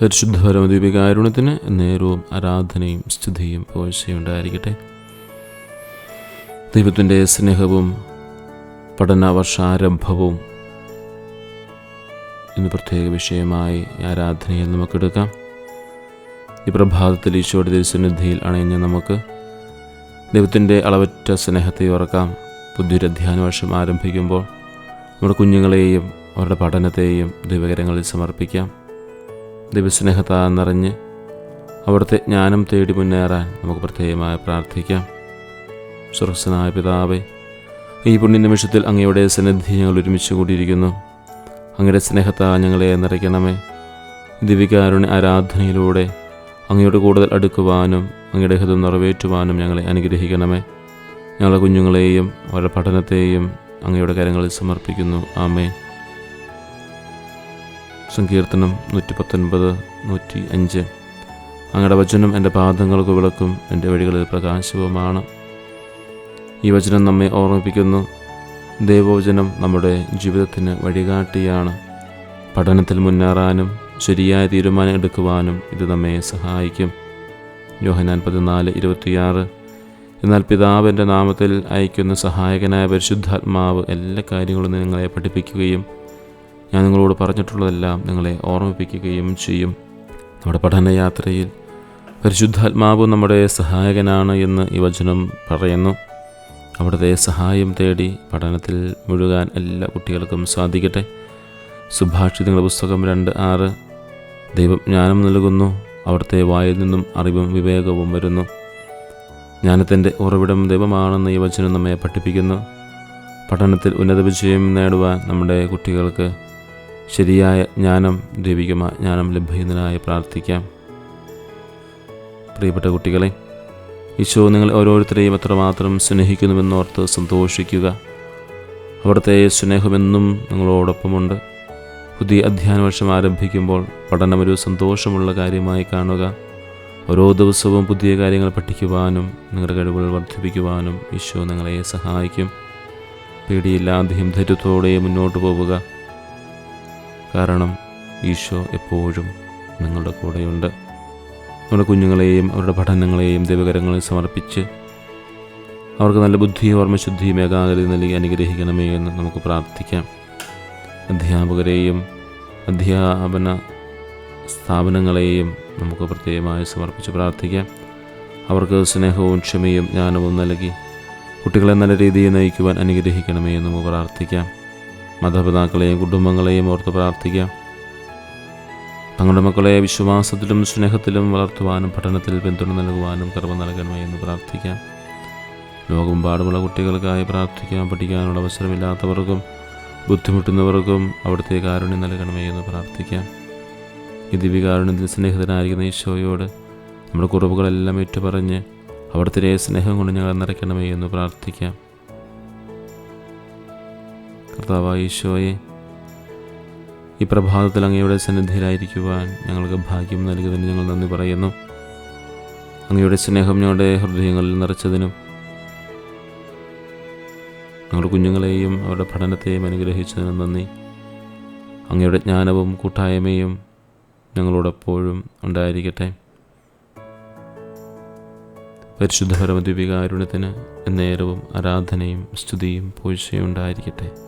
പരിശുദ്ധപരമദീപികാരുണ്യത്തിന് നേരവും ആരാധനയും സ്തുതിയും പോഴ്ചയുണ്ടായിരിക്കട്ടെ ദൈവത്തിന്റെ സ്നേഹവും പഠനവർഷാരംഭവും ഇന്ന് പ്രത്യേക വിഷയമായി ആരാധനയിൽ നമുക്കെടുക്കാം ഈ പ്രഭാതത്തിൽ ഈശോയുടെ തിരുസന്നിധിയിൽ അണഞ്ഞ് നമുക്ക് ദൈവത്തിന്റെ അളവറ്റ സ്നേഹത്തെ ഓർക്കാം പുതിയൊരു അധ്യയന വർഷം ആരംഭിക്കുമ്പോൾ നമ്മുടെ കുഞ്ഞുങ്ങളെയും അവരുടെ പഠനത്തെയും ദൈവകരങ്ങളിൽ സമർപ്പിക്കാം. ദൈവസ്നേഹത്താൽ നിറഞ്ഞ് അവിടുത്തെ ജ്ഞാനം തേടി മുന്നേറാൻ നമുക്ക് പ്രത്യേകമായി പ്രാർത്ഥിക്കാം. സുരക്ഷനായ പിതാവേ ഈ പുണ്യ നിമിഷത്തിൽ അങ്ങയുടെ സന്നിധി ഞങ്ങൾ ഒരുമിച്ച് കൂടിയിരിക്കുന്നു. അങ്ങയുടെ സ്നേഹത്താ ഞങ്ങളെ നിറയ്ക്കണമേ. ദിവികാരുണ്യ ആരാധനയിലൂടെ അങ്ങയോട് കൂടുതൽ അടുക്കുവാനും അങ്ങയുടെ ഹൃദം നിറവേറ്റുവാനും ഞങ്ങളെ അനുഗ്രഹിക്കണമേ. ഞങ്ങളുടെ കുഞ്ഞുങ്ങളെയും അവരുടെ പഠനത്തെയും അങ്ങയുടെ കരങ്ങളിൽ സമർപ്പിക്കുന്നു. ആമേ സങ്കീർത്തനം നൂറ്റി പത്തൊൻപത് നൂറ്റി അഞ്ച് അങ്ങയുടെ വചനം എന്റെ പാദങ്ങൾക്ക് വിളക്കും എന്റെ വഴികളിൽ പ്രകാശവുമാണ്. ഈ വചനം നമ്മെ ഓർമ്മിപ്പിക്കുന്നു. ദൈവവചനം നമ്മുടെ ജീവിതത്തിന് വഴികാട്ടിയാണ്. പഠനത്തിൽ മുന്നേറാനും ശരിയായ തീരുമാനം എടുക്കുവാനും ഇത് നമ്മെ സഹായിക്കും. യോഹനാൻ പതിനാല് ഇരുപത്തിയാറ്. എന്നാൽ പിതാവിന്റെ നാമത്തിൽ അയക്കുന്ന സഹായകനായ പരിശുദ്ധാത്മാവ് എല്ലാ കാര്യങ്ങളും നിങ്ങളെ പഠിപ്പിക്കുകയും ഞാൻ നിങ്ങളോട് പറഞ്ഞിട്ടുള്ളതെല്ലാം നിങ്ങളെ ഓർമ്മിപ്പിക്കുകയും ചെയ്യും. നമ്മുടെ പഠനയാത്രയിൽ പരിശുദ്ധാത്മാവ് നമ്മുടെ സഹായകനാണ് എന്ന് ഈ വചനം പറയുന്നു. അവിടുത്തെ സഹായം തേടി പഠനത്തിൽ മുഴുകാൻ എല്ലാ കുട്ടികൾക്കും സാധിക്കട്ടെ. സുഭാഷിതങ്ങളുടെ പുസ്തകം രണ്ട് ആറ്. ദൈവജ്ഞാനം നൽകുന്നു. അവിടുത്തെ വായിൽ നിന്നും അറിവും വിവേകവും വരുന്നു. ജ്ഞാനത്തിന്റെ ഉറവിടം ദൈവമാണെന്ന് ഈ വചനം നമ്മെ പഠിപ്പിക്കുന്നു. പഠനത്തിൽ ഉന്നത വിജയം നേടുവാൻ നമ്മുടെ കുട്ടികൾക്ക് ശരിയായ ജ്ഞാനം ദൈവികമ ജ്ഞാനം ലഭിക്കുന്നതിനായി പ്രാർത്ഥിക്കാം. പ്രിയപ്പെട്ട കുട്ടികളെ ഈശോ നിങ്ങൾ ഓരോരുത്തരെയും എത്രമാത്രം സ്നേഹിക്കുന്നുവെന്നോർത്ത് സന്തോഷിക്കുക. അവിടുത്തെ സ്നേഹമെന്നും നിങ്ങളോടൊപ്പമുണ്ട്. പുതിയ അധ്യയന വർഷം ആരംഭിക്കുമ്പോൾ പഠനം ഒരു സന്തോഷമുള്ള കാര്യമായി കാണുക. ഓരോ ദിവസവും പുതിയ കാര്യങ്ങൾ പഠിക്കുവാനും നിങ്ങളുടെ കഴിവുകൾ വർദ്ധിപ്പിക്കുവാനും ഈശോ നിങ്ങളെ സഹായിക്കും. പേടിയില്ലാതെയും ധൈര്യത്തോടെയും മുന്നോട്ട് പോവുക. കാരണം ഈശോ എപ്പോഴും നിങ്ങളുടെ കൂടെയുണ്ട്. നമ്മുടെ കുഞ്ഞുങ്ങളെയും അവരുടെ പഠനങ്ങളെയും ദൈവകരങ്ങളിൽ സമർപ്പിച്ച് അവർക്ക് നല്ല ബുദ്ധിയും ഓർമ്മശുദ്ധിയും ഏകാഗ്രത നൽകി അനുഗ്രഹിക്കണമേ എന്ന് നമുക്ക് പ്രാർത്ഥിക്കാം. അധ്യാപകരെയും അധ്യാപന സ്ഥാപനങ്ങളെയും നമുക്ക് പ്രത്യേകമായി സമർപ്പിച്ച് പ്രാർത്ഥിക്കാം. അവർക്ക് സ്നേഹവും ക്ഷമയും ജ്ഞാനവും നൽകി കുട്ടികളെ നല്ല രീതിയിൽ നയിക്കുവാൻ അനുഗ്രഹിക്കണമേ എന്ന് നമുക്ക് പ്രാർത്ഥിക്കാം. മാതാപിതാക്കളെയും കുടുംബങ്ങളെയും ഓർത്ത് പ്രാർത്ഥിക്കാം തങ്ങളുടെ മക്കളെ വിശ്വാസത്തിലും സ്നേഹത്തിലും വളർത്തുവാനും പഠനത്തിൽ പിന്തുണ നൽകുവാനും കർമ്മ നൽകണമേ എന്ന് പ്രാർത്ഥിക്കാം ലോകമെമ്പാടുമുള്ള കുട്ടികൾക്കായി പ്രാർത്ഥിക്കാൻ പഠിക്കാനുള്ള അവസരമില്ലാത്തവർക്കും ബുദ്ധിമുട്ടുന്നവർക്കും അവിടുത്തെ കാരുണ്യം നൽകണമേ എന്ന് പ്രാർത്ഥിക്കാം ഈ ദിവ്യകാരുണ്യത്തിൽ സ്നേഹിതനായിരിക്കുന്ന ഈശോയോട് നമ്മുടെ കുറവുകളെല്ലാം ഏറ്റുപറഞ്ഞ് അവിടുത്തെ സ്നേഹം കൊണ്ട് ഞങ്ങൾ നിറയ്ക്കണമേ എന്ന് പ്രാർത്ഥിക്കാം കർത്താവായ ഈശോയെ ഈ പ്രഭാതത്തിൽ അങ്ങയുടെ സന്നിധിയിലായിരിക്കുവാൻ ഞങ്ങൾക്ക് ഭാഗ്യം നൽകിയതിന് ഞങ്ങൾ നന്ദി പറയുന്നു. അങ്ങയുടെ സ്നേഹം ഞങ്ങളുടെ ഹൃദയങ്ങളിൽ നിറച്ചതിനും ഞങ്ങളുടെ കുഞ്ഞുങ്ങളെയും അവരുടെ പഠനത്തെയും അനുഗ്രഹിച്ചതിനും നന്ദി. അങ്ങയുടെ ജ്ഞാനവും കൂട്ടായ്മയും ഞങ്ങളോടെപ്പോഴും ഉണ്ടായിരിക്കട്ടെ. പരിശുദ്ധപരമദ്വീപികാരുണ്യത്തിന് എന്നേരവും ആരാധനയും സ്തുതിയും പൂഴ്ചയും ഉണ്ടായിരിക്കട്ടെ.